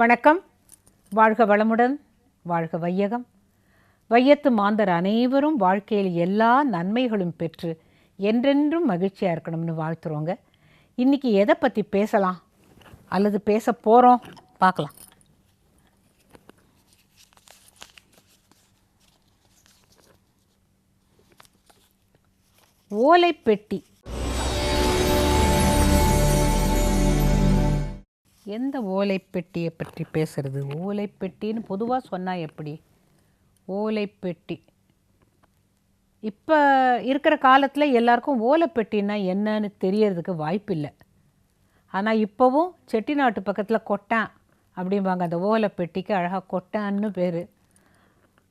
வணக்கம். வாழ்க வளமுடன் வாழ்க வையகம். வையத்து மாந்தர் அனைவரும் வாழ்க்கையில் எல்லா நன்மைகளும் பெற்று என்றென்றும் மகிழ்ச்சியாக இருக்கணும்னு வாழ்த்துறோங்க. இன்றைக்கி எதை பற்றி பேசலாம்? அல்லது பேச போகிறோம் பார்க்கலாம். ஓலைப்பெட்டி. எந்த ஓலைப்பெட்டியை பற்றி பேசுறது? ஓலைப்பெட்டின்னு பொதுவாக சொன்னால் எப்படி? ஓலைப்பெட்டி. இப்போ இருக்கிற காலத்தில் எல்லாருக்கும் ஓலைப்பெட்டின்னா என்னன்னு தெரியறதுக்கு வாய்ப்பில்லை. ஆனால் இப்போவும் செட்டிநாட்டு பக்கத்தில் கொட்டான் அப்படிம்பாங்க. அந்த ஓலைப்பெட்டிக்கு அழகாக கொட்டான்னு பேர்.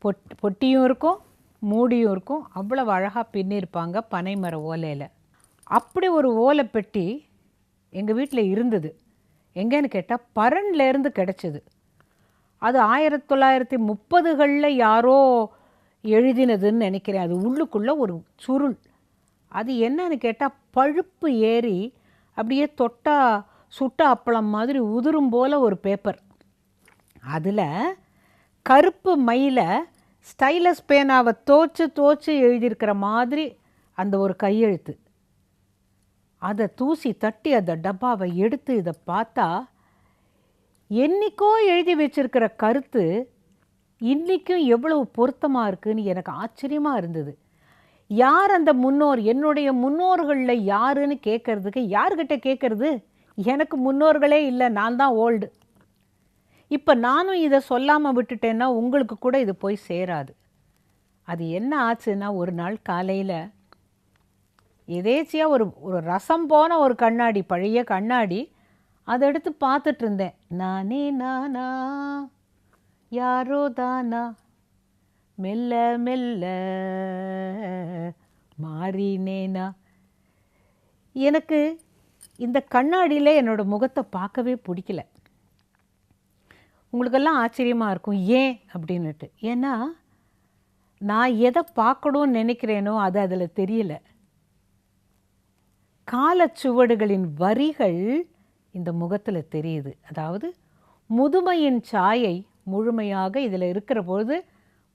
பொட் பொட்டியும் இருக்கும் மூடியும் இருக்கும். அவ்வளவு அழகாக பின்னிருப்பாங்க பனைமர ஓலையில். அப்படி ஒரு ஓலைப்பெட்டி எங்கள் வீட்டில் இருந்தது. எங்கேன்னு கேட்டால் பரன்லேருந்து கிடச்சிது. அது ஆயிரத்தி தொள்ளாயிரத்தி முப்பதுகளில் யாரோ எழுதினதுன்னு நினைக்கிறேன். அது உள்ளுக்குள்ளே ஒரு சுருள். அது என்னன்னு கேட்டால் பழுப்பு ஏறி அப்படியே தொட்டா சுட்ட அப்பளம் மாதிரி உதிரும் போல் ஒரு பேப்பர் அதில் கருப்பு மயில ஸ்டைலஸ் பேனாவை தோச்சு தோச்சு எழுதியிருக்கிற மாதிரி அந்த ஒரு கையெழுத்து. அதை தூசி தட்டி அந்த டப்பாவை எடுத்து இதை பார்த்தா என்னைக்கோ எழுதி வச்சிருக்கிற கருத்து இன்றைக்கும் எவ்வளவு பொருத்தமாக இருக்குன்னு எனக்கு ஆச்சரியமாக இருந்தது. யார் அந்த முன்னோர்? என்னுடைய முன்னோர்களில் யாருன்னு கேட்கறதுக்கு யார்கிட்ட கேட்குறது எனக்கு முன்னோர்களே இல்லை நான் தான் ஓல்டு. இப்போ நானும் இதை சொல்லாமல் விட்டுட்டேன்னா உங்களுக்கு கூட இது போய் சேராது. அது என்ன ஆச்சுன்னா ஒரு நாள் காலையில் எதேச்சியாக ஒரு ஒரு ரசம் போன ஒரு கண்ணாடி பழைய கண்ணாடி அதை எடுத்து பார்த்துட்டு இருந்தேன் நானே நானா யாரோ தானா மெல்ல மெல்ல மாறினேனா? எனக்கு இந்த கண்ணாடியில் என்னோட முகத்தை பார்க்கவே பிடிக்கல. உங்களுக்கெல்லாம் ஆச்சரியமாக இருக்கும் ஏன் அப்படின்னுட்டு. ஏன்னா நான் எதை பார்க்கணும்னு நினைக்கிறேனோ அது அதில் தெரியல. காலச்சுவடுகளின் வரிகள் இந்த முகத்தில் தெரியுது. அதாவது முதுமையின் சாயை முழுமையாக இதில் இருக்கிற போது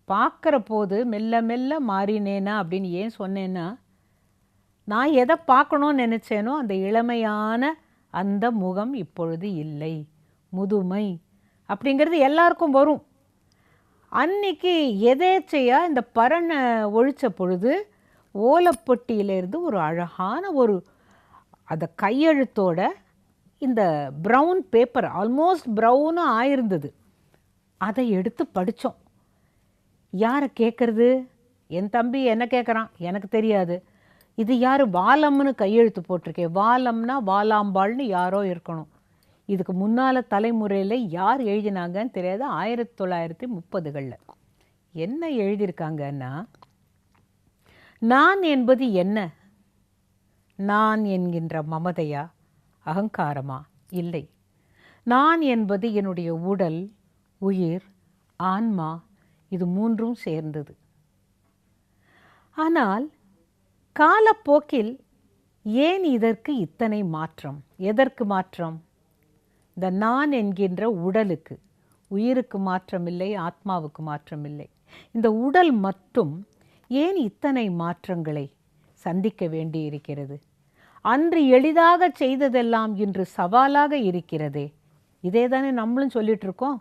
பார்க்குற போது மெல்ல மெல்ல மாறினேனா அப்படின்னு ஏன் சொன்னேன்னா நான் எதை பார்க்கணும்னு நினச்சேனோ அந்த இளமையான அந்த முகம் இப்பொழுது இல்லை. முதுமை அப்படிங்கிறது எல்லாருக்கும் வரும். அன்னைக்கு எதேச்சையாக இந்த பரணை ஒழித்த பொழுது ஓலப்பொட்டியிலேருந்து ஒரு அழகான ஒரு அந்த கையெழுத்தோட இந்த ப்ரௌன் பேப்பர் ஆல்மோஸ்ட் ப்ரௌனும் ஆயிருந்தது. அதை எடுத்து படித்தோம் யாரை கேட்குறது என் தம்பி என்ன கேட்குறான் எனக்கு தெரியாது. இது யார்? வாலம்னு கையெழுத்து போட்டிருக்கேன் வாலம்னா வாலாம்பாள்னு யாரோ இருக்கணும். இதுக்கு முன்னால் தலைமுறையில் யார் எழுதினாங்கன்னு தெரியாது. ஆயிரத்தி தொள்ளாயிரத்தி முப்பதுகளில். என்ன எழுதியிருக்காங்கன்னா நான் என்பது என்ன? நான் என்கின்ற மமதையா? அகங்காரமா? இல்லை. நான் என்பது என்னுடைய உடல் உயிர் ஆன்மா இது மூன்றும் சேர்ந்தது. ஆனால் காலப்போக்கில் ஏன் இதற்கு இத்தனை மாற்றம்? எதற்கு மாற்றம்? இந்த நான் என்கின்ற உடலுக்கு. உயிருக்கு மாற்றமில்லை ஆத்மாவுக்கு மாற்றமில்லை. இந்த உடல் மட்டும் ஏன் இத்தனை மாற்றங்களை சந்திக்க வேண்டி இருக்கிறது அன்று எளிதாக செய்ததெல்லாம் இன்று சவாலாக இருக்கிறதே. இதே தானே நம்மளும் சொல்லிட்டு இருக்கோம்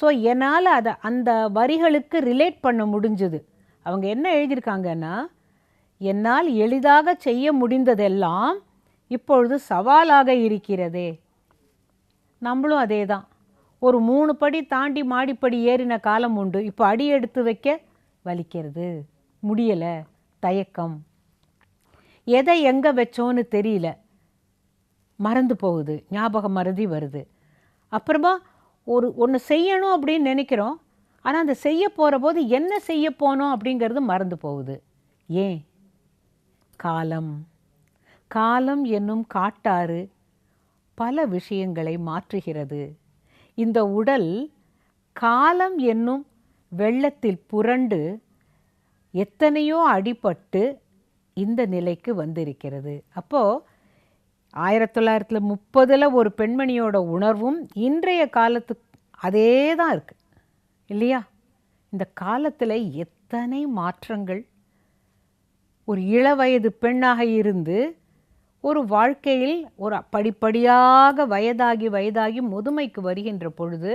ஸோ என்னால் அதை அந்த வரிகளுக்கு ரிலேட் பண்ண முடிஞ்சுது. அவங்க என்ன எழுதியிருக்காங்கன்னா என்னால் எளிதாக செய்ய முடிந்ததெல்லாம் இப்பொழுது சவாலாக இருக்கிறதே. நம்மளும் அதே தான் ஒரு மூணு படி தாண்டி மாடிப்படி ஏறின காலம் உண்டு. இப்போ அடி எடுத்து வைக்க வலிக்கிறது. முடியலை. தயக்கம். எதை எங்கே வச்சோன்னு தெரியல. மறந்து போகுது ஞாபகம் மறதி வருது. அப்புறமா ஒரு ஒன்று செய்யணும் அப்படின்னு நினைக்கிறோம். ஆனால் அந்த செய்ய போகிற போது என்ன செய்ய போனோம் அப்படிங்கிறது மறந்து போகுது. ஏன்? காலம். காலம் என்னும் காட்டாறு பல விஷயங்களை மாற்றுகிறது. இந்த உடல் காலம் என்னும் வெள்ளத்தில் புரண்டு எத்தனையோ அடிபட்டு இந்த நிலைக்கு வந்திருக்கிறது. அப்போது ஆயிரத்தி தொள்ளாயிரத்தி முப்பதில் ஒரு பெண்மணியோட உணர்வும் இன்றைய காலத்து அதே தான் இருக்குது இல்லையா? இந்த காலத்தில் எத்தனை மாற்றங்கள்? ஒரு இளவயது பெண்ணாக இருந்து ஒரு வாழ்க்கையில் ஒரு படிப்படியாக வயதாகி வயதாகி முதுமைக்கு வருகின்ற பொழுது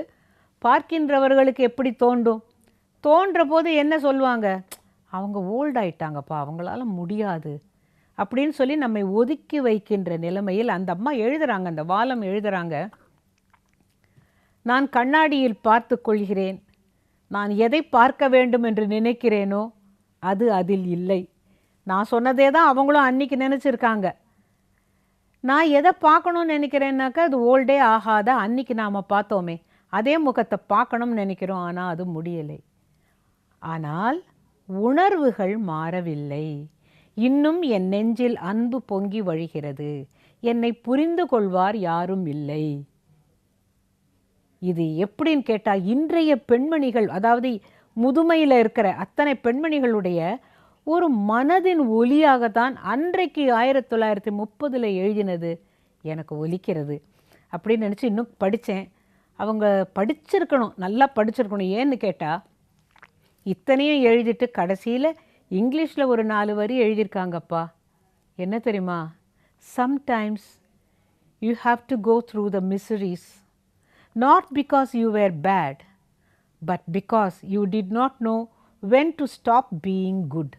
பார்க்கின்றவர்களுக்கு எப்படி தோண்டும் தோன்ற போது என்ன சொல்லுவாங்க? அவங்க ஓல்ட் ஆயிட்டாங்கப்பா அவங்களால முடியாது. அப்படின்னு சொல்லி நம்மை ஒதுக்கி வைக்கின்ற நிலைமையில் அந்த அம்மா எழுதுறாங்க அந்த வாலம் எழுதுறாங்க நான் கண்ணாடியில் பார்த்து கொள்கிறேன். நான் எதை பார்க்க வேண்டும் என்று நினைக்கிறேனோ அது அதில் இல்லை. நான் சொன்னதே தான் அவங்களும் அன்னைக்கு நினச்சிருக்காங்க. நான் எதை பார்க்கணும்னு நினைக்கிறேன்னாக்கா அது ஓல்டே ஆகாத அன்னைக்கு நாம் பார்த்தோமே. அதே முகத்தை பார்க்கணும்னு நினைக்கிறோம் ஆனால் அது முடியலை. ஆனால் உணர்வுகள் மாறவில்லை. இன்னும் என் நெஞ்சில் அன்பு பொங்கி வழிகிறது. என்னை புரிந்து கொள்வார் யாரும் இல்லை. இது எப்படின்னு கேட்டால் இன்றைய பெண்மணிகள் அதாவது முதுமையில் இருக்கிற அத்தனை பெண்மணிகளுடைய ஒரு மனதின் ஒலியாகத்தான் அன்றைக்கு ஆயிரத்தி தொள்ளாயிரத்தி முப்பதில் எழுதினது எனக்கு ஒலிக்கிறது. அப்படின்னு நினச்சி இன்னும் படித்தேன் அவங்க படிச்சிருக்கணும் நல்லா படிச்சிருக்கணும். ஏன்னு கேட்டால் இத்தனையும் எழுதிட்டு கடைசியில் இங்கிலீஷில் ஒரு நாலு வரி எழுதியிருக்காங்கப்பா. என்ன தெரியுமா? Sometimes you have to go through the miseries not because you were bad but because you did not know when to stop being good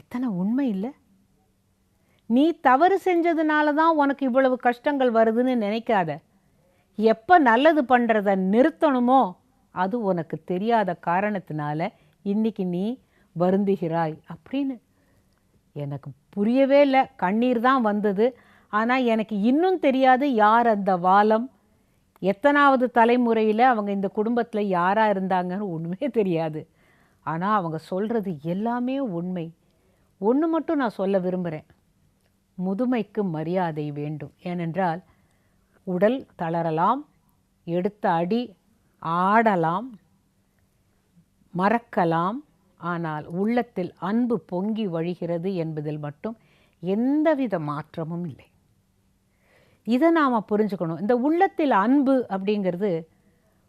எத்தனை உண்மை இல்லை? நீ தவறு செஞ்சதுனால தான் உனக்கு இவ்வளவு கஷ்டங்கள் வருதுன்னு நினைக்காத. எப்போ நல்லது பண்ணுறத நிறுத்தணுமோ அது உனக்கு தெரியாத காரணத்தினால இன்னைக்கு நீ வருந்துகிறாய் அப்படின்னு. எனக்கு புரியவே இல்லை. கண்ணீர் தான் வந்தது. ஆனால் எனக்கு இன்னும் தெரியாது யார் அந்த வாலம் எத்தனாவது தலைமுறையில் அவங்க இந்த குடும்பத்தில் யாராக இருந்தாங்கன்னு ஒன்றுமே தெரியாது. ஆனால் அவங்க சொல்கிறது எல்லாமே உண்மை. ஒன்று மட்டும் நான் சொல்ல விரும்புகிறேன் முதுமைக்கு மரியாதை வேண்டும். ஏனென்றால் உடல் தளரலாம் எடுத்த அடி ஆடலாம் மறக்கலாம் ஆனால் உள்ளத்தில் அன்பு பொங்கி வழிகிறது என்பதில் மட்டும் எந்தவித மாற்றமும் இல்லை. இதை நாம் புரிஞ்சுக்கணும். இந்த உள்ளத்தில் அன்பு அப்படிங்கிறது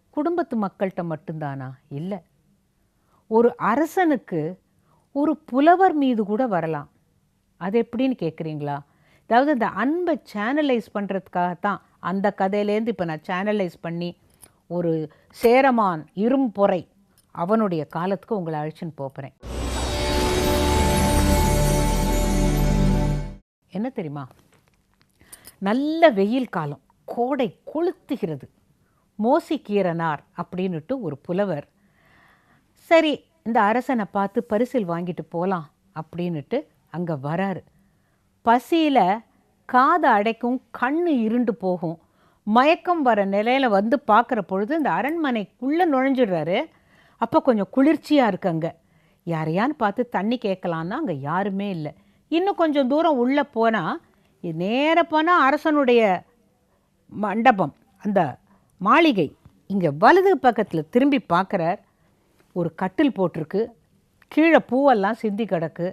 குடும்பத்து மக்கள்கிட்ட மட்டும்தானா? இல்லை. ஒரு அரசனுக்கு ஒரு புலவர் மீது கூட வரலாம். அது எப்படின்னு கேட்குறீங்களா அதாவது இந்த அன்பை சேனலைஸ் பண்ணுறதுக்காகத்தான் அந்த கதையிலேருந்து இப்போ நான் சேனலைஸ் பண்ணி ஒரு சேரமான் இரும்பொறை அவனுடைய காலத்துக்கு உங்களை அழைச்சின்னு போகிறேன் என்ன தெரியுமா? நல்ல வெயில் காலம் கோடை கொளுத்துகிறது. மோசிக்கீரனார் அப்படின்னுட்டு ஒரு புலவர் சரி இந்த அரசனை பார்த்து பரிசில் வாங்கிட்டு போகலாம் அப்படின்னுட்டு அங்கே வராரு. பசியில் காதை அடைக்கும் கண் இருண்டு போகும். மயக்கம் வர நிலையில் வந்து பார்க்குற பொழுது இந்த அரண்மனைக்குள்ளே நுழைஞ்சிடுறாரு. அப்போ கொஞ்சம் குளிர்ச்சியாக இருக்கு அங்கே. யாரையான்னு பார்த்து தண்ணி கேட்கலான்னா அங்கே யாருமே இல்லை. இன்னும் கொஞ்சம் தூரம் உள்ளே போனால் நேர போனால் அரசனுடைய மண்டபம் அந்த மாளிகை இங்கே வலது பக்கத்தில் திரும்பி பார்க்குறார். ஒரு கட்டில் போட்டிருக்கு. கீழே பூவெல்லாம் சிந்தி கிடக்கு.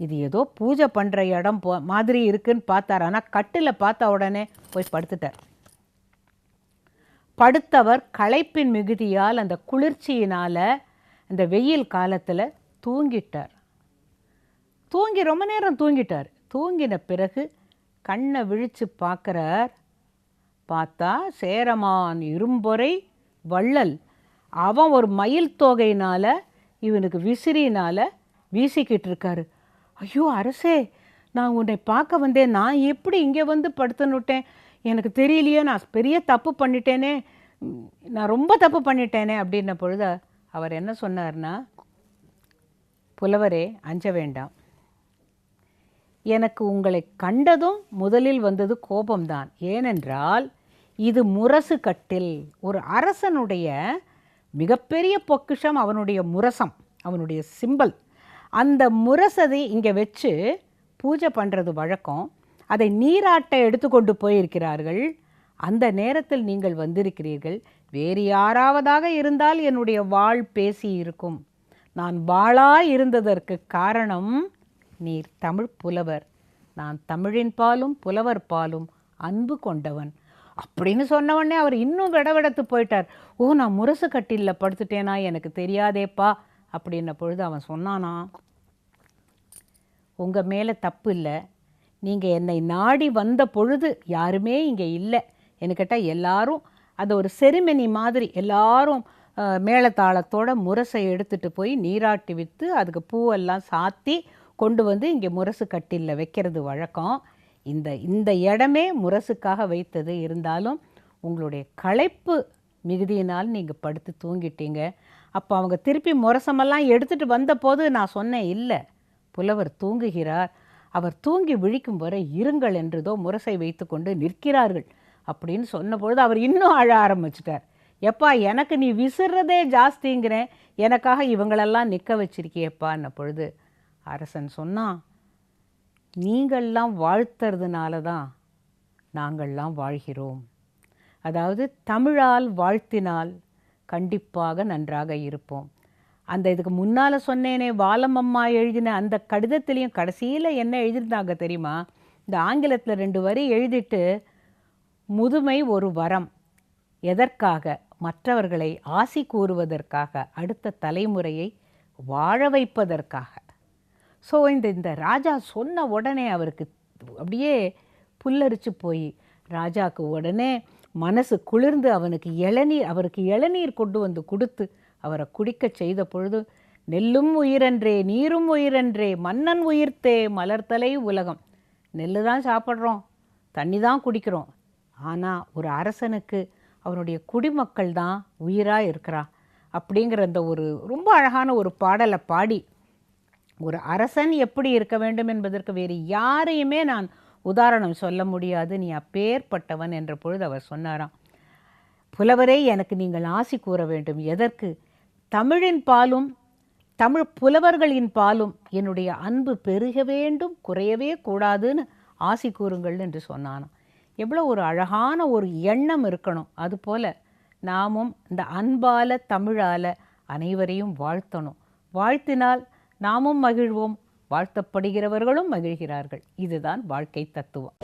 இது ஏதோ பூஜை பண்ணுற இடம் போ மாதிரி இருக்குன்னு பார்த்தார். ஆனால் கட்டில் பார்த்த உடனே போய் படுத்துட்டார். படுத்தவர் களைப்பின் மிகுதியால் அந்த குளிர்ச்சியினால் அந்த வெயில் காலத்தில் தூங்கிட்டார். தூங்கி ரொம்ப நேரம் தூங்கிட்டார். தூங்கின பிறகு கண்ணை விழித்து பார்க்குறார். பார்த்தா சேரமான் இரும்பொறை வள்ளல். அவன் ஒரு மயில் தொகையினால் இவனுக்கு விசிறினால் வீசிக்கிட்டு இருக்காரு. ஐயோ அரசே நான் உன்னை பார்க்க வந்தேன். நான் எப்படி இங்கே வந்து படுத்துனுட்டேன் எனக்கு தெரியலையே நான் பெரிய தப்பு பண்ணிட்டேனே நான் ரொம்ப தப்பு பண்ணிட்டேனே அப்படின்ன பொழுது அவர் என்ன சொன்னார்னா புலவரே அஞ்ச வேண்டாம். எனக்கு உங்களை கண்டதும் முதலில் வந்தது கோபம்தான். ஏனென்றால் இது முரசு கட்டில். ஒரு அரசனுடைய மிகப்பெரிய பொக்கிஷம் அவனுடைய முரசம் அவனுடைய சிம்பல். அந்த முரசதை இங்கே வச்சு பூஜை பண்ணுறது வழக்கம். அதை நீராட்ட எடுத்துக்கொண்டு போயிருக்கிறார்கள். அந்த நேரத்தில் நீங்கள் வந்திருக்கிறீர்கள். வேறு யாராவதாக இருந்தால் என்னுடைய வாழ் பேசி இருக்கும். நான் வாளா இருந்ததற்கு காரணம் நீர் தமிழ் புலவர். நான் தமிழின் பாலும் புலவர் பாலும் அன்பு கொண்டவன். அப்படின்னு சொன்னவொடனே அவர் இன்னும் விடவிடத்து போயிட்டார். ஓ நான் முரசு கட்டிலில் படுத்துட்டேனா? எனக்கு தெரியாதேப்பா அப்படின்ன பொழுது அவன் சொன்னானா உங்கள் மேலே தப்பு இல்லை. நீங்கள் என்னை நாடி வந்த பொழுது யாருமே இங்கே இல்லை. என்கிட்ட எல்லாரும் அது ஒரு செரிமனி மாதிரி எல்லாரும் அஹ், முரசை எடுத்துட்டு போய் நீராட்டி விற்று அதுக்கு பூவெல்லாம் சாத்தி கொண்டு வந்து இங்கே முரசு கட்டிலில் வைக்கிறது வழக்கம். இந்த இந்த இடமே முரசுக்காக வைத்தது இருந்தாலும் உங்களுடைய களைப்பு மிகுதியினால் நீங்கள் படுத்து தூங்கிட்டீங்க. அப்போ அவங்க திருப்பி முரசமெல்லாம் எடுத்துகிட்டு வந்தபோது நான் சொன்னேன் இல்லை புலவர் தூங்குகிறார். அவர் தூங்கி விழிக்கும் வரை இருங்கள் என்றதோ முரசை வைத்துக்கொண்டு நிற்கிறார்கள். அப்படின்னு சொன்னபொழுது அவர் இன்னும் அழ ஆரம்பிச்சிட்டார். எப்பா எனக்கு நீ விசிறதே ஜாஸ்திங்கிறேன் எனக்காக இவங்களெல்லாம் நிற்க வச்சிருக்கியப்பான்ன பொழுது அரசன் சொன்னான் நீங்கள்லாம் வாழ்த்துறதுனால தான் நாங்கள்லாம் வாழ்கிறோம். அதாவது தமிழால் வாழ்த்தினால் கண்டிப்பாக நன்றாக இருப்போம். அந்த இதுக்கு முன்னால் சொன்னேனே வாலமம்மா எழுதின அந்த கடிதத்திலையும் கடைசியில் என்ன எழுதியிருந்தாங்க தெரியுமா? இந்த ஆங்கிலத்தில் ரெண்டு வரி எழுதிட்டு முதுமை ஒரு வரம். எதற்காக? மற்றவர்களை ஆசி கூறுவதற்காக அடுத்த தலைமுறையை வாழ வைப்பதற்காக. ஸோ இந்த இந்த ராஜா சொன்ன உடனே அவருக்கு அப்படியே புல்லரிச்சு போய். ராஜாவுக்கு உடனே மனசு குளிர்ந்து அவனுக்கு இளநீர் அவருக்கு இளநீர் கொண்டு வந்து கொடுத்து அவரை குடிக்கச் செய்த பொழுது நெல்லும் உயிரன்றே நீரும் உயிரன்றே மன்னன் உயிர்த்தே மலர்த்தலை உலகம். நெல்லு தான் சாப்பிட்றோம் தண்ணி தான் குடிக்கிறோம். ஆனால் ஒரு அரசனுக்கு அவனுடைய குடிமக்கள் தான் உயிராக இருக்கிறா. அப்படிங்கிற அந்த ஒரு ரொம்ப அழகான ஒரு பாடலை பாடி ஒரு அரசன் எப்படி இருக்க வேண்டும் என்பதற்கு வேறு யாரையுமே நான் உதாரணம் சொல்ல முடியாது. நீ அப்பேற்பட்டவன் என்ற பொழுது அவர் சொன்னாராம் புலவரே எனக்கு நீங்கள் ஆசி கூற வேண்டும். எதற்கு? தமிழின் பாலும் தமிழ் புலவர்களின் பாலும் என்னுடைய அன்பு பெருக வேண்டும் குறையவே கூடாதுன்னு ஆசி கூறுங்கள் என்று சொன்னானாம். எவ்வளோ ஒரு அழகான ஒரு எண்ணம் இருக்கணும். அதுபோல் நாமும் இந்த அன்பால தமிழால அனைவரையும் வாழ்த்தணும். வாழ்த்தினால் நாமும் மகிழ்வோம் வாழ்த்தப்படுகிறவர்களும் மகிழ்கிறார்கள். இதுதான் வாழ்க்கை தத்துவம்.